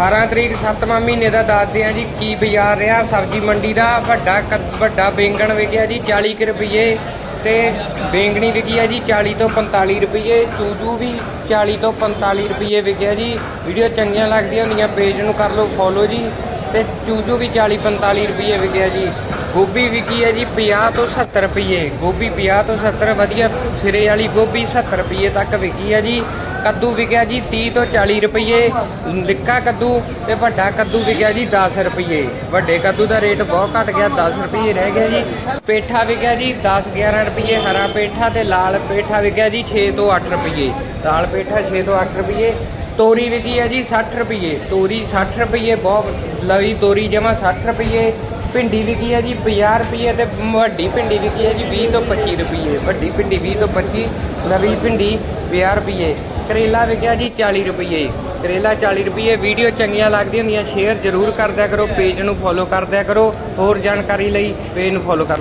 18 ਤਰੀਕ 7ਵਾਂ ਮਹੀਨੇ ਦਾ ਦੱਸਦੇ ਆ ਜੀ ਕੀ ਬਾਜ਼ਾਰ ਰਿਹਾ। ਸਬਜ਼ੀ ਮੰਡੀ ਦਾ ਵੱਡਾ ਕੱਦ- ਵੱਡਾ ਬੈਂਗਣ ਵਿਕਿਆ ਜੀ 40 ਕੁ ਰੁਪਏ ਤੇ ਬੈਂਗਣੀ ਵਿਕੀ ਹੈ ਜੀ 40 ਤੋਂ 45 ਰੁਪਏ ਚੂਜੂ ਵੀ 40 ਤੋਂ 45 ਰੁਪਏ ਵਿਕਿਆ ਜੀ। ਵੀਡੀਓ ਚੰਗੀਆਂ ਲੱਗਦੀਆਂ ਹੁੰਦੀਆਂ, ਪੇਜ ਨੂੰ ਕਰ ਲਓ ਫੋਲੋ ਜੀ। ਤੇ ਚੂਜੂ ਵੀ 40 45 ਰੁਪਏ ਵਿਕਿਆ ਜੀ। ਗੋਭੀ ਵਿਕੀ ਹੈ ਜੀ 50 ਤੋਂ 70 ਰੁਪਏ ਗੋਭੀ 50 ਤੋਂ 70 ਵਧੀਆ ਸਿਰੇ ਵਾਲੀ ਗੋਭੀ 70 ਰੁਪਏ ਤੱਕ ਵਿਕੀ ਹੈ ਜੀ। ਕੱਦੂ ਵਿਕਿਆ ਜੀ 30 ਤੋਂ 40 ਰੁਪਏ ਨਿੱਕਾ ਕੱਦੂ ਤੇ ਵੱਡਾ ਕੱਦੂ ਵਿਕਿਆ ਜੀ 10 ਰੁਪਏ ਵੱਡੇ ਕੱਦੂ ਦਾ ਰੇਟ ਬਹੁਤ ਘਟ ਗਿਆ 10 ਰੁਪਏ ਰਹਿ ਗਿਆ ਜੀ। ਪੇਠਾ ਵਿਕਿਆ ਜੀ 10 11 ਰੁਪਏ ਹਰਾ ਪੇਠਾ ਤੇ ਲਾਲ ਪੇਠਾ ਵਿਕਿਆ ਜੀ 6 ਤੋਂ 8 ਰੁਪਏ ਲਾਲ ਪੇਠਾ 6 ਤੋਂ 8 ਰੁਪਏ ਤੋਰੀ ਵਿਕੀ ਹੈ ਜੀ 60 ਰੁਪਏ ਤੋਰੀ 60 ਰੁਪਏ ਬਹੁਤ ਲਵੀ ਤੋਰੀ ਜਮਾ 60 ਰੁਪਏ ਭਿੰਡੀ ਵਿਕੀ ਹੈ ਜੀ 50 ਰੁਪਏ ਤੇ ਵੱਡੀ ਭਿੰਡੀ ਵਿਕੀ ਹੈ ਜੀ 20 ਤੋਂ 25 ਰੁਪਏ ਵੱਡੀ ਭਿੰਡੀ 20 ਤੋਂ 25 ਲਵੀ ਭਿੰਡੀ 50 ਰੁਪਏ ਕਰੇਲਾ ਵਿਕਿਆ ਜੀ 40 ਰੁਪਏ ਕਰੇਲਾ 40 ਰੁਪਏ ਵੀਡੀਓ ਚੰਗੀਆਂ ਲੱਗਦੀਆਂ ਹੁੰਦੀਆਂ, ਸ਼ੇਅਰ ਜ਼ਰੂਰ ਕਰਦਿਆ ਕਰੋ, ਪੇਜ ਨੂੰ ਫੋਲੋ ਕਰਦਿਆ ਕਰੋ, ਹੋਰ ਜਾਣਕਾਰੀ ਲਈ ਪੇਜ ਨੂੰ ਫੋਲੋ ਕਰ ਲਓ।